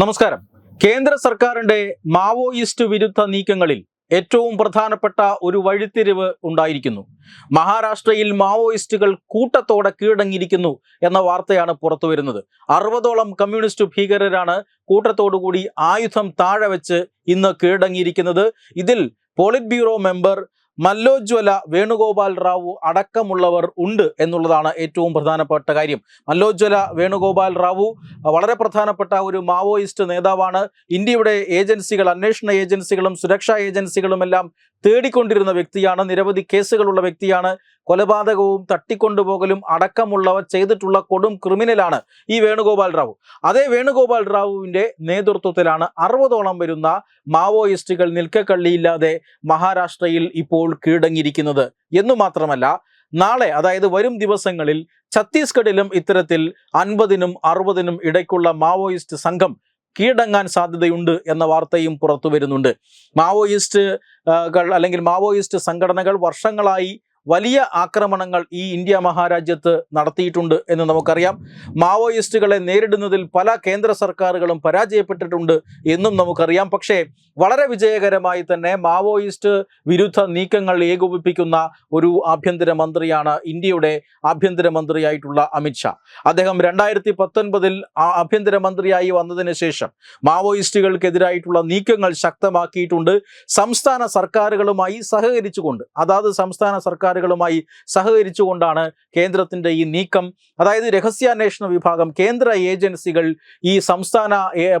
നമസ്കാരം. കേന്ദ്ര സർക്കാരിന്റെ മാവോയിസ്റ്റ് വിരുദ്ധ നീക്കങ്ങളിൽ ഏറ്റവും പ്രധാനപ്പെട്ട ഒരു വഴിത്തിരിവ് ഉണ്ടായിരിക്കുന്നു. മഹാരാഷ്ട്രയിൽ മാവോയിസ്റ്റുകൾ കൂട്ടത്തോടെ കീഴടങ്ങിയിരിക്കുന്നു എന്ന വാർത്തയാണ് പുറത്തു വരുന്നത്. അറുപതോളം കമ്മ്യൂണിസ്റ്റ് ഭീകരരാണ് കൂട്ടത്തോടുകൂടി ആയുധം താഴെ വെച്ച് ഇന്ന് കീഴടങ്ങിയിരിക്കുന്നത്. ഇതിൽ politburo member Mallojula Venugopal Rao അടക്കമുള്ളവർ ഉണ്ട് എന്നുള്ളതാണ് ഏറ്റവും പ്രധാനപ്പെട്ട കാര്യം. മല്ലോജ്വല വേണുഗോപാൽ റാവു വളരെ പ്രധാനപ്പെട്ട ഒരു മാവോയിസ്റ്റ് നേതാവാണ്. ഇന്ത്യയുടെ ഏജൻസികൾ അന്വേഷണ ഏജൻസികളും സുരക്ഷാ ഏജൻസികളും എല്ലാം തേടിക്കൊണ്ടിരുന്ന വ്യക്തിയാണ്. നിരവധി കേസുകളുള്ള വ്യക്തിയാണ്. കൊലപാതകവും തട്ടിക്കൊണ്ടുപോകലും അടക്കമുള്ളവ ചെയ്തിട്ടുള്ള കൊടും ക്രിമിനലാണ് ഈ വേണുഗോപാൽ റാവു. അതേ വേണുഗോപാൽ റാവുവിന്റെ നേതൃത്വത്തിലാണ് അറുപതോളം വരുന്ന മാവോയിസ്റ്റുകൾ നിൽക്കക്കള്ളിയില്ലാതെ മഹാരാഷ്ട്രയിൽ ഇപ്പോൾ കീഴടങ്ങിയിരിക്കുന്നത്. എന്നു മാത്രമല്ല നാളെ അതായത് വരും ദിവസങ്ങളിൽ ഛത്തീസ്ഗഡിലും ഇത്തരത്തിൽ അൻപതിനും അറുപതിനും ഇടയ്ക്കുള്ള മാവോയിസ്റ്റ് സംഘം കീഴടങ്ങാൻ സാധ്യതയുണ്ട് എന്ന വാർത്തയും പുറത്തു വരുന്നുണ്ട്. മാവോയിസ്റ്റ് അല്ലെങ്കിൽ മാവോയിസ്റ്റ് സംഘടനകൾ വർഷങ്ങളായി വലിയ ആക്രമണങ്ങൾ ഈ ഇന്ത്യ മഹാരാജ്യത്ത് നടത്തിയിട്ടുണ്ട് എന്ന് നമുക്കറിയാം. മാവോയിസ്റ്റുകളെ നേരിടുന്നതിൽ പല കേന്ദ്ര സർക്കാരുകളും പരാജയപ്പെട്ടിട്ടുണ്ട് എന്നും നമുക്കറിയാം. പക്ഷേ വളരെ വിജയകരമായി തന്നെ മാവോയിസ്റ്റ് വിരുദ്ധ നീക്കങ്ങൾ ഏകോപിപ്പിക്കുന്ന ഒരു ആഭ്യന്തര മന്ത്രിയാണ് ഇന്ത്യയുടെ ആഭ്യന്തര മന്ത്രിയായിട്ടുള്ള അമിത്ഷാ അദ്ദേഹം രണ്ടായിരത്തി പത്തൊൻപതിൽ ആഭ്യന്തര മന്ത്രിയായി വന്നതിന് ശേഷം മാവോയിസ്റ്റുകൾക്കെതിരായിട്ടുള്ള നീക്കങ്ങൾ ശക്തമാക്കിയിട്ടുണ്ട്. സംസ്ഥാന സർക്കാരുകളുമായി സഹകരിച്ചുകൊണ്ട് അതാത് സംസ്ഥാന സർക്കാരുകളുമായി സഹകരിച്ചുകൊണ്ടാണ് കേന്ദ്രത്തിന്റെ ഈ നീക്കം. അതായത് രഹസ്യാന്വേഷണ വിഭാഗം കേന്ദ്ര ഏജൻസികൾ ഈ സംസ്ഥാന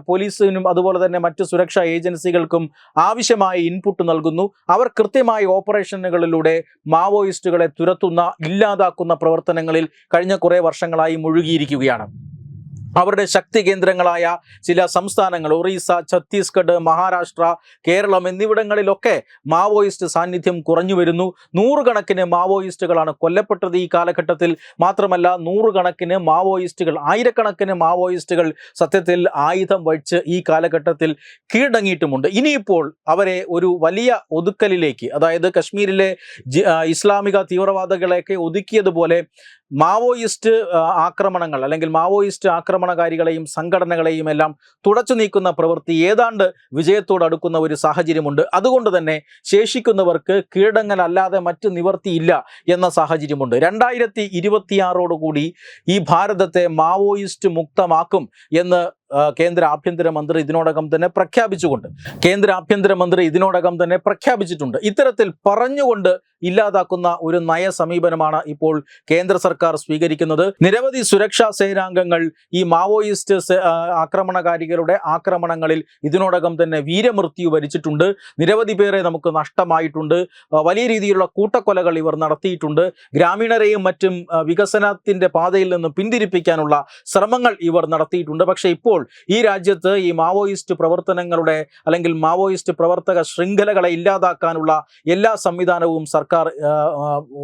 പോലീസിനും അതുപോലെ തന്നെ മറ്റ് സുരക്ഷാ ഏജൻസികൾക്കും ആവശ്യമായ ഇൻപുട്ട് നൽകുന്നു. അവർ കൃത്യമായ ഓപ്പറേഷനുകളിലൂടെ മാവോയിസ്റ്റുകളെ തുരത്തുന്ന ഇല്ലാതാക്കുന്ന പ്രവർത്തനങ്ങളിൽ കഴിഞ്ഞ കുറേ വർഷങ്ങളായി മുഴുകിയിരിക്കുകയാണ്. അവരുടെ ശക്തി കേന്ദ്രങ്ങളായ ചില സംസ്ഥാനങ്ങൾ ഒറീസ ഛത്തീസ്ഗഡ് മഹാരാഷ്ട്ര കേരളം എന്നിവിടങ്ങളിലൊക്കെ മാവോയിസ്റ്റ് സാന്നിധ്യം കുറഞ്ഞു വരുന്നു നൂറുകണക്കിന് മാവോയിസ്റ്റുകളാണ് കൊല്ലപ്പെട്ടത് ഈ കാലഘട്ടത്തിൽ. മാത്രമല്ല നൂറുകണക്കിന് മാവോയിസ്റ്റുകൾ ആയിരക്കണക്കിന് മാവോയിസ്റ്റുകൾ സത്യത്തിൽ ആയുധം വച്ച് ഈ കാലഘട്ടത്തിൽ കീഴടങ്ങിയിട്ടുമുണ്ട്. ഇനിയിപ്പോൾ അവരെ ഒരു വലിയ ഒതുക്കലിലേക്ക് അതായത് കശ്മീരിലെ ഇസ്ലാമിക തീവ്രവാദികളെയൊക്കെ ഒതുക്കിയതുപോലെ മാവോയിസ്റ്റ് ആക്രമണങ്ങൾ അല്ലെങ്കിൽ മാവോയിസ്റ്റ് ആക്രമണകാരികളെയും സംഘടനകളെയും എല്ലാം തുടച്ചു നീക്കുന്ന പ്രവൃത്തി ഏതാണ്ട് വിജയത്തോട് അടുക്കുന്ന ഒരു സാഹചര്യമുണ്ട്. അതുകൊണ്ട് തന്നെ ശേഷിക്കുന്നവർക്ക് കീഴടങ്ങലല്ലാതെ മറ്റ് നിവർത്തിയില്ല എന്ന സാഹചര്യമുണ്ട്. രണ്ടായിരത്തി ഇരുപത്തിയാറോടുകൂടി ഈ ഭാരതത്തെ മാവോയിസ്റ്റ് മുക്തമാക്കും എന്ന് കേന്ദ്ര ആഭ്യന്തരമന്ത്രി ഇതിനോടകം തന്നെ പ്രഖ്യാപിച്ചുകൊണ്ട് കേന്ദ്ര ആഭ്യന്തരമന്ത്രി ഇതിനോടകം തന്നെ പ്രഖ്യാപിച്ചിട്ടുണ്ട്. ഇത്തരത്തിൽ പറഞ്ഞുകൊണ്ട് ഇല്ലാതാക്കുന്ന ഒരു നയ സമീപനമാണ് ഇപ്പോൾ കേന്ദ്ര സർക്കാർ സ്വീകരിക്കുന്നത്. നിരവധി സുരക്ഷാ സേനാംഗങ്ങൾ ഈ മാവോയിസ്റ്റ് ആക്രമണകാരികളുടെ ആക്രമണങ്ങളിൽ ഇതിനോടകം തന്നെ വീരമൃത്യു വരിച്ചിട്ടുണ്ട്. നിരവധി പേരെ നമുക്ക് നഷ്ടമായിട്ടുണ്ട്. വലിയ രീതിയിലുള്ള കൂട്ടക്കൊലകൾ ഇവർ നടത്തിയിട്ടുണ്ട്. ഗ്രാമീണരെയും മറ്റും വികസനത്തിന്റെ പാതയിൽ നിന്ന് പിന്തിരിപ്പിക്കാനുള്ള ശ്രമങ്ങൾ ഇവർ നടത്തിയിട്ടുണ്ട്. പക്ഷേ ഇപ്പോൾ ഈ രാജ്യത്ത് ഈ മാവോയിസ്റ്റ് പ്രവർത്തനങ്ങളുടെ അല്ലെങ്കിൽ മാവോയിസ്റ്റ് പ്രവർത്തക ശൃംഖലകളെ ഇല്ലാതാക്കാനുള്ള എല്ലാ സംവിധാനവും സർക്കാർ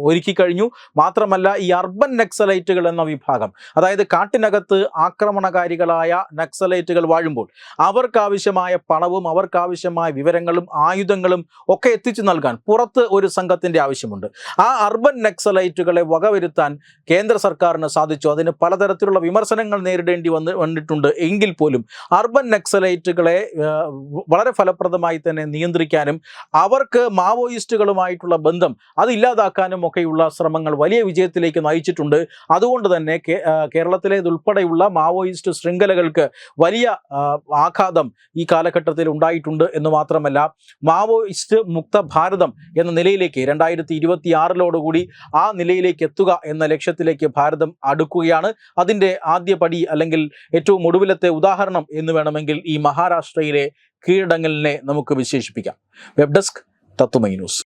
ഒരുക്കി കഴിഞ്ഞു. മാത്രമല്ല ഈ അർബൻ നക്സലൈറ്റുകൾ എന്ന വിഭാഗം അതായത് കാട്ടിനകത്ത് ആക്രമണകാരികളായ നക്സലൈറ്റുകൾ വാഴുമ്പോൾ അവർക്കാവശ്യമായ പണവും അവർക്കാവശ്യമായ വിവരങ്ങളും ആയുധങ്ങളും ഒക്കെ എത്തിച്ചു നൽകാൻ പുറത്ത് ഒരു സംഘത്തിന്റെ ആവശ്യമുണ്ട്. ആ അർബൻ നക്സലൈറ്റുകളെ വകവരുത്താൻ കേന്ദ്ര സർക്കാരിന് സാധിച്ചു. അതിന് പലതരത്തിലുള്ള വിമർശനങ്ങൾ നേരിടേണ്ടി വന്ന് വന്നിട്ടുണ്ട്. എങ്കിൽ പോലും അർബൻ നക്സലൈറ്റുകളെ വളരെ ഫലപ്രദമായി തന്നെ നിയന്ത്രിക്കാനും അവർക്ക് മാവോയിസ്റ്റുകളുമായിട്ടുള്ള ബന്ധം അതില്ലാതാക്കാനും ഒക്കെയുള്ള ശ്രമങ്ങൾ വലിയ വിജയത്തിലേക്ക് നയിച്ചിട്ടുണ്ട്. അതുകൊണ്ട് തന്നെ കേരളത്തിലേതുൾപ്പെടെയുള്ള മാവോയിസ്റ്റ് ശൃംഖലകൾക്ക് വലിയ ആഘാതം ഈ കാലഘട്ടത്തിൽ ഉണ്ടായിട്ടുണ്ട് എന്ന് മാത്രമല്ല മാവോയിസ്റ്റ് മുക്ത ഭാരതം എന്ന നിലയിലേക്ക് രണ്ടായിരത്തി ഇരുപത്തി ആറിലോടുകൂടി ആ നിലയിലേക്ക് എത്തുക എന്ന ലക്ഷ്യത്തിലേക്ക് ഭാരതം അടുക്കുകയാണ്. അതിന്റെ ആദ്യ പടി അല്ലെങ്കിൽ ഏറ്റവും ഒടുവിലത്തെ ഉദാഹരണം എന്ന് വേണമെങ്കിൽ ഈ മഹാരാഷ്ട്രയിലെ കീഴടങ്ങലിനെ നമുക്ക് വിശേഷിപ്പിക്കാം. വെബ് ഡെസ്ക് തത്വമൈ ന്യൂസ്